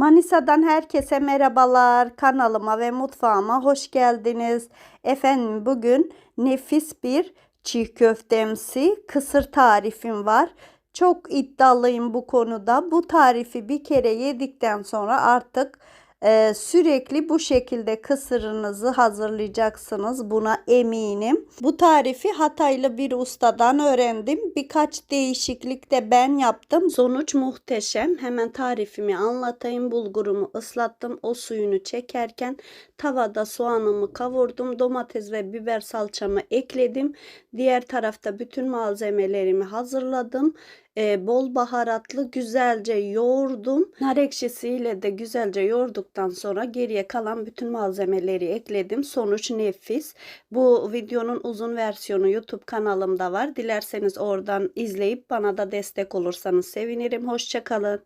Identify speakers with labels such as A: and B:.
A: Manisa'dan herkese merhabalar. Kanalıma ve mutfağıma hoş geldiniz. Efendim bugün nefis bir çiğ köftemsi kısır tarifim var. Çok iddialıyım bu konuda. Bu tarifi bir kere yedikten sonra artık e, sürekli bu şekilde kısırınızı hazırlayacaksınız. Buna eminim. Bu tarifi Hataylı bir ustadan öğrendim. Birkaç değişiklik de ben yaptım. Sonuç muhteşem. Hemen tarifimi anlatayım. Bulgurumu ıslattım. O suyunu çekerken tavada soğanımı kavurdum. Domates ve biber salçamı ekledim. Diğer tarafta bütün malzemelerimi hazırladım. Ee, bol baharatlı güzelce yoğurdum. Nar ekşisiyle de güzelce yoğurduktan sonra geriye kalan bütün malzemeleri ekledim. Sonuç nefis. Bu videonun uzun versiyonu YouTube kanalımda var. Dilerseniz oradan izleyip bana da destek olursanız sevinirim. Hoşçakalın.